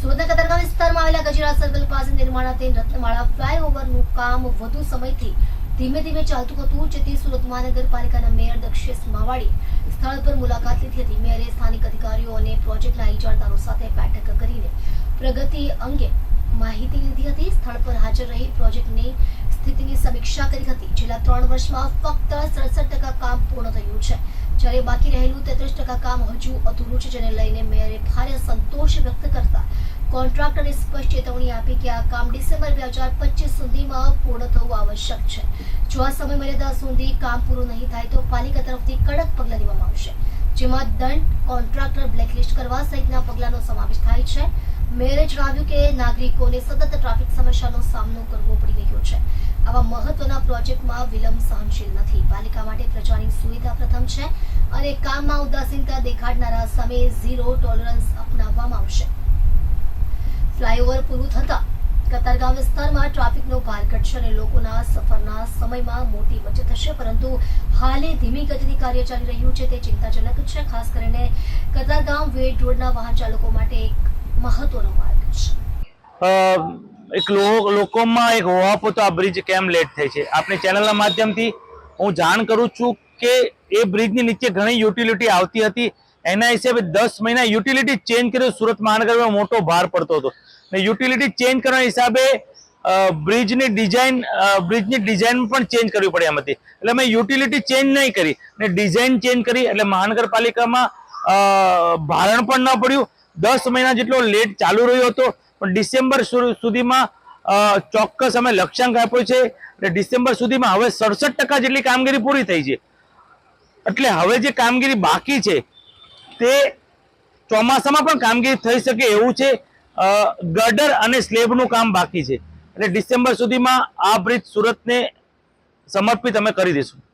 સુરતના કતારગામ વિસ્તારમાં આવેલા ગજરા સર્કલ પાસે નિર્માણાધીન રત્નમાળા ફ્લાયઓવરનું કામ વધુ સમયથી ધીમે ધીમે ચાલતું હતું, જેથી સુરત મહાનગરપાલિકાના મેયર દક્ષેશ માવાડી સ્થળ પર મુલાકાત લીધી હતી. સ્થાનિક અધિકારીઓ અને પ્રોજેક્ટના ઇજારદારો સાથે બેઠક કરીને પ્રગતિ અંગે માહિતી લીધી હતી. સ્થળ પર હાજર રહી પ્રોજેક્ટની સ્થિતિની સમીક્ષા કરી હતી. છેલ્લા ત્રણ વર્ષમાં ફક્ત સડસઠ ટકા કામ પૂર્ણ થયું છે. જ્યારે બાકી રહેલું તેત્રીસ ટકા કામ હજુ અધૂરું છે, જેને લઈને મેયરે ભારે સંતોષ વ્યક્ત કરતા કોન્ટ્રાક્ટરે સ્પષ્ટ ચેતવણી આપી કે આ કામ ડિસેમ્બર બે હજાર પચીસ સુધીમાં પૂર્ણ થવું આવશ્યક છે. જો આ સમય મર્યાદા સુધી કામ પૂરું નહીં થાય તો પાલિકા તરફથી કડક પગલાં લેવામાં આવશે. જેમાં દંડ, કોન્ટ્રાક્ટર બ્લેકલિસ્ટ કરવા સહિતના પગલાંનો સમાવેશ થાય છે. મેયરે જણાવ્યું કે નાગરિકોને સતત ટ્રાફિક સમસ્યાનો સામનો કરવો પડી રહ્યો છે. આવા મહત્વના પ્રોજેક્ટમાં વિલંબ સહનશીલ નથી. પાલિકા માટે પ્રજાની સુવિધા પ્રથમ છે અને કામમાં ઉદાસીનતા દેખાડનારા સામે ઝીરો ટોલરન્સ અપનાવવામાં આવશે. ફ્લાયઓવર પૂરું થતા કતારગામ વિસ્તારમાં ટ્રાફિકનો ભાર ઘટશે અને લોકોના સફરના સમયમાં મોટી બચત થશે. પરંતુ હાલે ધીમી ગતિથી કાર્ય ચાલી રહ્યું છે, તે ચિંતાજનક છે. ખાસ કરીને કતારગામ વેડ રોડના વાહન ચાલકો માટે એક મહત્વનો માર્ગ છે. એક લોકોમાં એક હોવાપો તો આ બ્રિજ કેમ લેટ થાય છે? આપણી ચેનલના માધ્યમથી હું જાણ કરું છું કે એ બ્રિજની નીચે ઘણી યુટિલિટી આવતી હતી. એના હિસાબે દસ મહિના યુટિલિટી ચેન્જ કર્યો સુરત મહાનગરમાં મોટો ભાર પડતો હતો. ને યુટિલિટી ચેન્જ કરવાના હિસાબે બ્રિજની ડિઝાઇન બ્રિજની ડિઝાઇન પણ ચેન્જ કરવી પડે એમાંથી એટલે મેં યુટિલિટી ચેન્જ નહીં કરી, ને ડિઝાઇન ચેન્જ કરી એટલે મહાનગરપાલિકામાં ભારણ પણ ન પડ્યું. દસ મહિના જેટલો લેટ ચાલુ રહ્યો હતો, પણ ડિસેમ્બર સુધીમાં ચોક્કસ અમે લક્ષ્યાંક આપ્યો છે. એટલે ડિસેમ્બર સુધીમાં હવે સડસઠ જેટલી કામગીરી પૂરી થઈ છે. એટલે હવે જે કામગીરી બાકી છે તે ચોમાસામાં પણ કામગીરી થઈ શકે એવું છે. ગટર અને સ્લેબનું કામ બાકી છે. એટલે ડિસેમ્બર સુધીમાં આ બ્રિજ સુરતને સમર્પિત અમે કરી દઈશું.